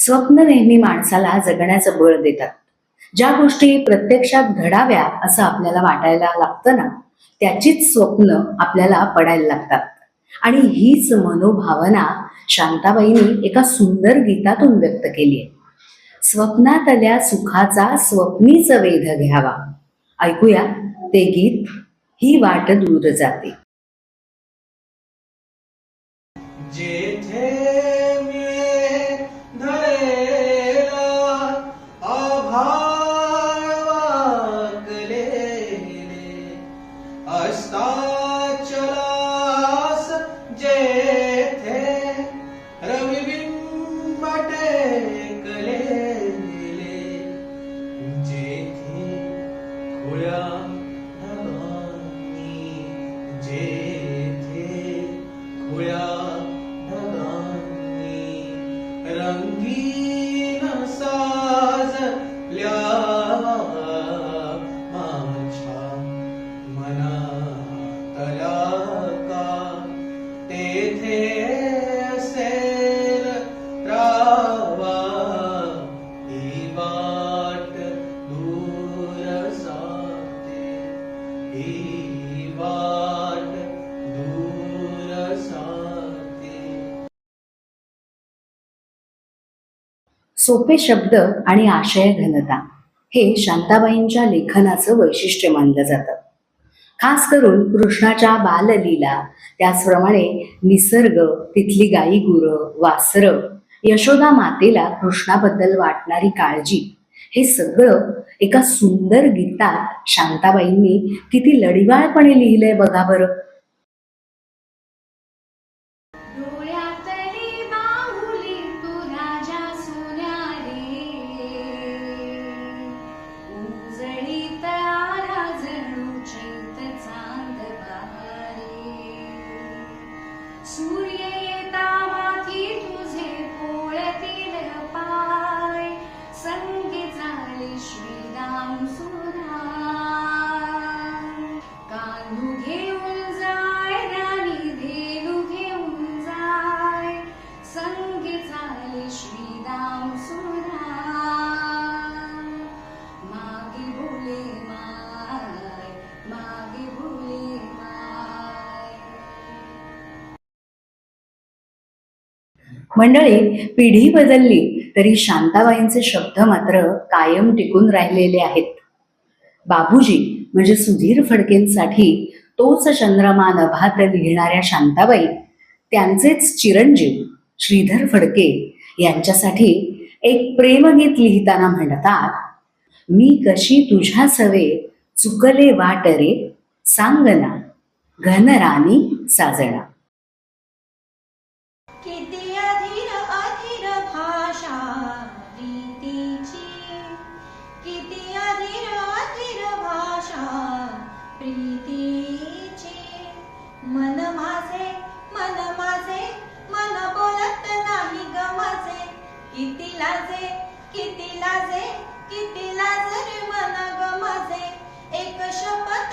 स्वप्न नेहमी माणसाला जगण्याचं बळ देतात. ज्या गोष्टी प्रत्यक्षात घडाव्या असं आपल्याला वाटायला लागतं ना त्याचीच स्वप्न आपल्याला पडायला लागतात. आणि हीच मनोभावना शांताबाईंनी एका सुंदर गीतातून व्यक्त केली आहे. स्वप्नातल्या सुखाचा स्वप्नीच वेध घ्यावा. ऐकूया ते गीत ही वाट दूर जाते. हस्ताचलास जेथे रविबिंब कले जेथे खुळ्या ढगांनी जेथे खुळ्या ढगांनी रंगीन साजल्या तेथे असेल रावा ही वाट दूर जाते ही वाट दूर जाते सोपे शब्द आणि आशय घनता हे शांताबाईंच्या लेखनाचं वैशिष्ट्य मानलं जातं. खास करून कृष्णाच्या बाललीला. त्याचप्रमाणे निसर्ग तिथली गाई गुरं वासरं यशोदा मातेला कृष्णाबद्दल वाटणारी काळजी. हे सगळं एका सुंदर गीतात शांताबाईंनी किती लढिवाळपणे लिहिलंय बघा बरं. சூரிய मंडळी पिढी बदलली तरी शांताबाईंचे शब्द मात्र कायम टिकून राहिलेले आहेत. बाबूजी म्हणजे सुधीर फडकेंसाठी तोच चंद्रमा नभात लिहिणाऱ्या शांताबाई त्यांचेच चिरंजीव श्रीधर फडके यांच्यासाठी एक प्रेमगीत लिहिताना म्हणतात मी कशी तुझ्या सवे चुकले वाट रे सांगना घनरानी साजणा अधीर भाषा प्रीतीची किती अधीर अधीर भाषा प्रीतीची. मन माझे मन माझे मन बोलत नाही ग माझे. किती लाजे किती लाजे किती लाजे रे मन ग माझे. एक शपथ